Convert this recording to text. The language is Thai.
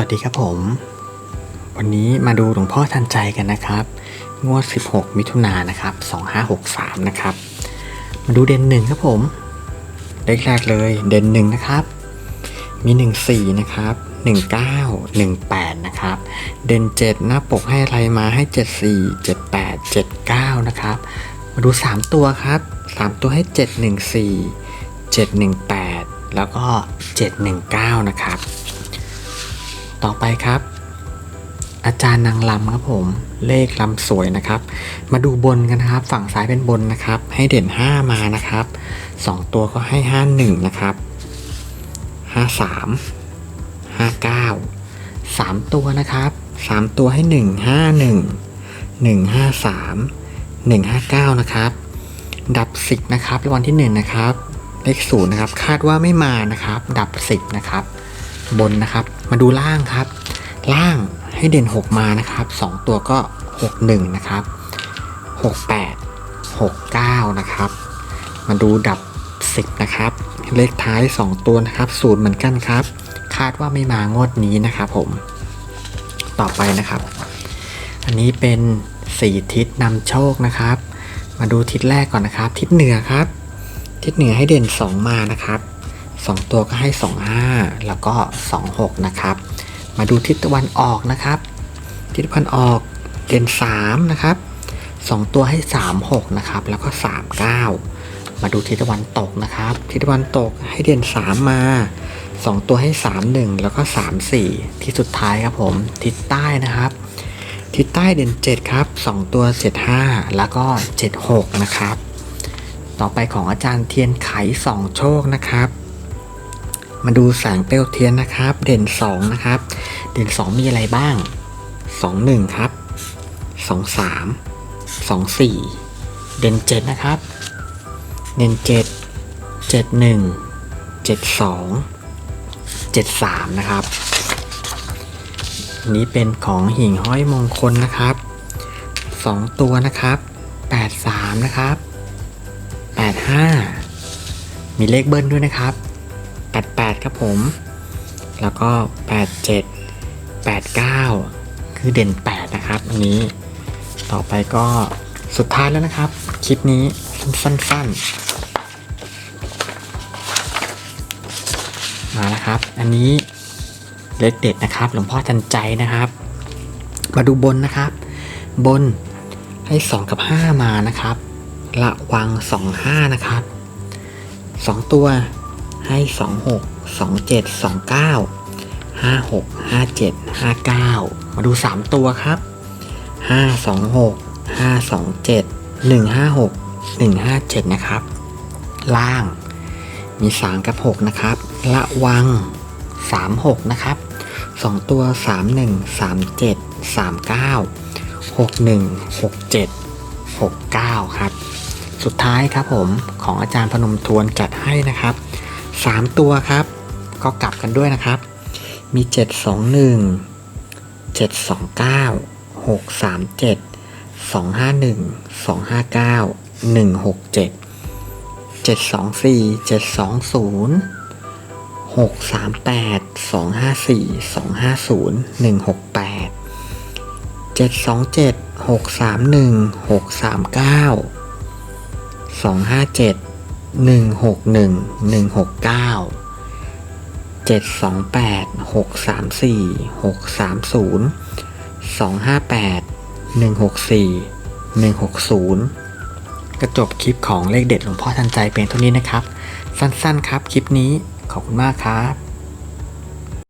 วัสดีครับผม วันนี้มาดูหลวงพ่อทันใจกันนะครับ งวด 16 มิถุนายนนะครับ 2563 นะครับ มาดูเด่นหนึ่งครับผมเลขแรกเลยเด่นหนึ่งนะครับ มี 14 นะครับ 19 18 นะครับ เด่น 7 หน้าปกให้อะไรมาให้ 74 78 79 นะครับ มาดู 3 ตัวครับ 3 ตัวให้ 714 718 แล้วก็ 719 นะครับ ต่อไปครับ อาจารย์นางลำครับผม เลขลำสวยนะครับ มาดูบนกันนะครับ ฝั่งซ้ายเป็นบนนะครับ ให้เด่น 5 มานะครับ 2 ตัวก็ให้ 51 นะครับ 53 59 3 ตัวนะครับ 3 ตัวให้ 151 153 159 นะครับ ดับ 10 นะครับรางวัลที่ 1 นะครับ เลข0นะครับ คาดว่าไม่มานะครับ ดับ 10 นะครับ บนนะครับ มาดูล่างครับ ล่างให้เด่น 6 มานะครับ 2 ตัวก็ 61 นะครับ 68 69 นะครับ มาดูดับ 10 นะครับ เลขท้าย 2 ตัวนะครับศูนย์เหมือนกันครับ คาดว่าไม่มางวดนี้นะครับผม ต่อไปนะครับ อันนี้เป็นสีทิศนำโชคนะครับ มาดูทิศแรกก่อนนะครับ ทิศเหนือครับ ทิศเหนือให้เด่น 2 มานะครับ 2 ตัวก็ให้ 25 แล้วก็ 26 นะครับ มาดูทิศตะวันออกนะครับ ทิศตะวันออกเด่น3นะครับ 2 ตัวให้ 36 นะครับ แล้วก็ 39 มาดูทิศตะวันตกนะครับ ทิศตะวันตกให้เด่น 3 มา 2 ตัวให้ 31 แล้วก็ 34 ที่สุดท้ายครับผม ทิศใต้นะครับ ทิศใต้เด่น 7 ครับ 2 ตัว 75 แล้วก็ 76 นะครับต่อไปของอาจารย์เทียนไขสองโชคนะครับ มาดูแสงเปลวเทียนนะครับ เด่น 2 นะครับ เด่น 2 มีอะไรบ้าง 2 1 ครับ 2 3 2 4 เด่น 7 นะครับ เด่น 7 7 1 7 2 7 3 นะครับนนี้เป็นของหิ่งห้อยมงคลนะครับ 2 ตัวนะครับ 8 3 นะครับ 85 มีเลขเบิ้ลด้วยนะครับ 88 ครับผม แล้วก็ 87 89 คือเด่น 8 นะครับ อันนี้ ต่อไปก็สุดท้ายแล้วนะครับ คลิปนี้สั้นๆมาแล้วครับ อันนี้เลขเด็ดนะครับ หลวงพ่อทันใจนะครับ มาดูบนนะครับ บนให้ 2 กับ 5 มานะครับระวัง 25 นะครับ 2 ตัว ให้ 26 27 29 56 57 59 มาดู 3 ตัวครับ 526 527 156 157 นะครับ ล่างมี 3 กับ 6 นะครับ ระวัง 36 นะครับ 2 ตัว 31 37 39 61 67 69 ครับ สุดท้ายครับผมของอาจารย์พนมทวนจัดให้นะครับ 3 ตัวครับ ก็กลับกันด้วยนะครับ มี 721 729 637 251 259 167 724 720 638 254 250 168 727 631 639 257 161 169 728 634 630 258 164 160 กระจบคลิปของเลขเด็ดหลวงพ่อทันใจเป็นเท่านี้นะครับ สั้นๆครับคลิปนี้ขอบคุณมากครับ